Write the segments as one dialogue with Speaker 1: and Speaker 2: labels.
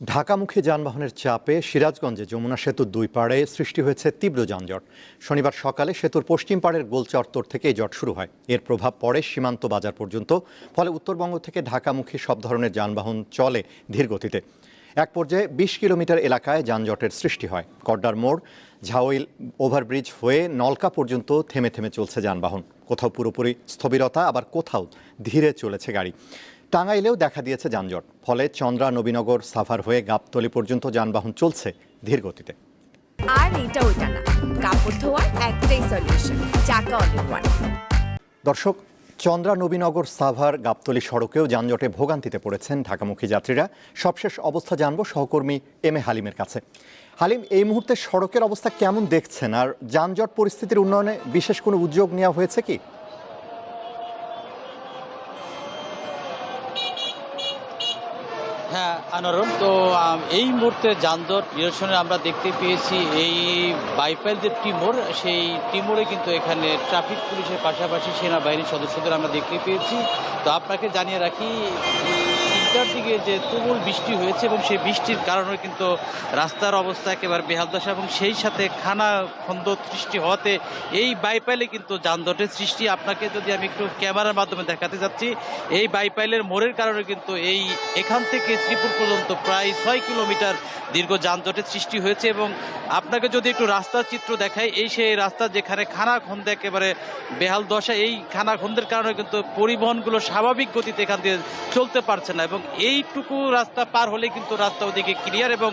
Speaker 1: ঢাকামুখী যানবাহনের চাপে সিরাজগঞ্জে যমুনা সেতুর দুই পাড়ে সৃষ্টি হয়েছে তীব্র যানজট। শনিবার সকালে সেতুর পশ্চিম পাড়ের গোল চত্বর থেকে এই জট শুরু হয়। এর প্রভাব পড়ে সীমান্ত বাজার পর্যন্ত, ফলে উত্তরবঙ্গ থেকে ঢাকামুখী সব ধরনের যানবাহন চলে ধীর গতিতে। এক পর্যায়ে বিশ কিলোমিটার এলাকায় যানজটের সৃষ্টি হয়। কড্ডার মোড় ঝাওইল ওভারব্রিজ হয়ে নলকা পর্যন্ত থেমে থেমে চলছে যানবাহন। কোথাও পুরোপুরি স্থবিরতা, আবার কোথাও ধীরে চলেছে গাড়ি। টাঙ্গাইলেও দেখা দিয়েছে যানজট। ফলে চন্দ্রা নবীনগর সাভার হয়ে গাবতলী পর্যন্ত যানবাহন চলছে ধীর গতিতে।
Speaker 2: আর এটা ওইটা না। কাপড় ধোয়ার একটাই সলিউশন চাকা
Speaker 1: দর্শক চন্দ্রা নবীনগর সাভার গাবতলী সড়কেও যানজটে ভোগান্তিতে পড়েছেন ঢাকামুখী যাত্রীরা। সবশেষ অবস্থা জানব সহকর্মী এম এ হালিমের কাছে। হালিম এই মুহূর্তে সড়কের অবস্থা কেমন দেখছেন? আর যানজট পরিস্থিতির উন্নয়নে বিশেষ কোনো উদ্যোগ নেওয়া হয়েছে কি?
Speaker 3: হ্যাঁ আনরণ তো এই মুহূর্তে যানজট নিরসনে আমরা দেখতে পেয়েছি এই বাইপাইল যে টিমোর, সেই টিমোরে কিন্তু এখানে ট্রাফিক পুলিশের পাশাপাশি সেনাবাহিনীর সদস্যদের আমরা দেখতে পেয়েছি। তো আপনাকে জানিয়ে রাখি, তিনটার দিকে যে তুমুল বৃষ্টি হয়েছে এবং সেই বৃষ্টির কারণে কিন্তু রাস্তার অবস্থা একেবারে বেহালদশা এবং সেই সাথে খানা খন্দ সৃষ্টি হওয়াতে এই বাইপাইলে কিন্তু যানজটের সৃষ্টি। আপনাকে যদি আমি একটু ক্যামেরার মাধ্যমে দেখাতে যাচ্ছি এই বাইপাইলের মোড়ের কারণে কিন্তু এই এখান থেকে শ্রীপুর পর্যন্ত প্রায় ছয় কিলোমিটার দীর্ঘ যানজটের সৃষ্টি হয়েছে এবং আপনাকে যদি একটু রাস্তার চিত্র দেখাই, এই সেই রাস্তা যেখানে খানা খন্দে একেবারে বেহাল দশা, এই খানা খন্দের কারণে কিন্তু পরিবহনগুলো স্বাভাবিক গতিতে এখান দিয়ে চলতে পারছে না এবং এইটুকু রাস্তা পার হলে কিন্তু রাস্তা ওদিকে ক্লিয়ার এবং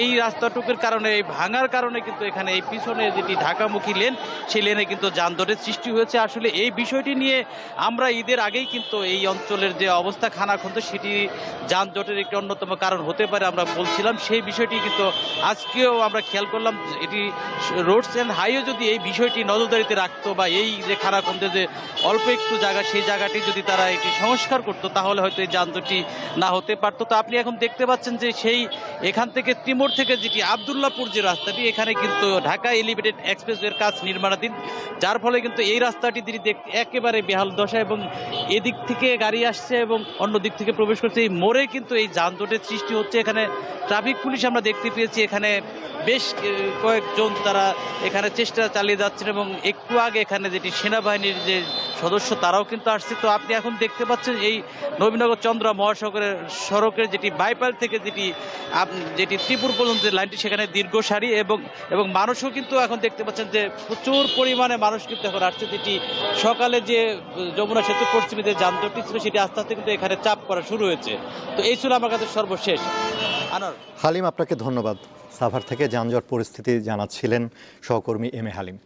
Speaker 3: এই রাস্তাটুকুর কারণে, এই ভাঙার কারণে কিন্তু এখানে এই পিছনে যেটি ঢাকামুখী লেন, সেই লেনে কিন্তু যানজটের সৃষ্টি হয়েছে। আসলে এই বিষয়টি নিয়ে আমরা ঈদের আগেই কিন্তু এই অঞ্চলের যে অবস্থা খানা খানাখন্দ, সেটি যানজটের একটি অন্যতম কারণ হতে পারে আমরা বলছিলাম, সেই বিষয়টি কিন্তু আজকেও আমরা খেয়াল করলাম, এটি রোডস অ্যান্ড হাইওয়ে যদি এই বিষয়টি নজরদারিতে রাখতো বা এই যে খানাখন্দে যে অল্প একটু জায়গা, সেই জায়গাটি যদি তারা এটি সংস্কার করতো, তাহলে হয়তো এই যানজটটি না হতে পারতো। তো আপনি এখন দেখতে পাচ্ছেন যে সেই এখান থেকে তিমোর থেকে যেটি আবদুল্লাপুর যে রাস্তাটি, এখানে কিন্তু ঢাকা এলিভেটেড এক্সপ্রেসওয়ের কাজ নির্মাণাধীন, যার ফলে কিন্তু এই রাস্তাটি তিনি দেখ- একেবারে বেহাল দশা এবং এদিক থেকে গাড়ি আসছে এবং অন্য দিক থেকে প্রবেশ করছে। এই মোড়ে কিন্তু এই যানজটের সৃষ্টি হচ্ছে। এখানে ট্রাফিক পুলিশ আমরা দেখতে পেয়েছি। এখানে বেশ কয়েকজন তারা এখানে চেষ্টা চালিয়ে যাচ্ছেন এবং একটু আগে এখানে যেটি সেনাবাহিনীর যে সদস্য, তারাও কিন্তু আসছে। তো আপনি এখন দেখতে পাচ্ছেন এই নবীনগর চন্দ্র মহাসড়কের সড়কের যেটি বাইপাল থেকে যেটি যেটি ত্রিপুর পর্যন্ত লাইনটি, সেখানে দীর্ঘ সারি এবং এবং মানুষও কিন্তু এখন দেখতে পাচ্ছেন যে প্রচুর পরিমাণে মানুষ কিন্তু এখন আসছে। যেটি সকালে যে যমুনা সেতু পশ্চিমে যে যানজটটি ছিল, সেটি আস্তে আস্তে কিন্তু এখানে চাপ করা শুরু হয়েছে। তো এই ছিল আমার কাছে সর্বশেষ।
Speaker 1: হালিম আপনাকে ধন্যবাদ। সাভার থেকে যানজট পরিস্থিতি জানাচ্ছিলেন সহকর্মী এম এ হালিম।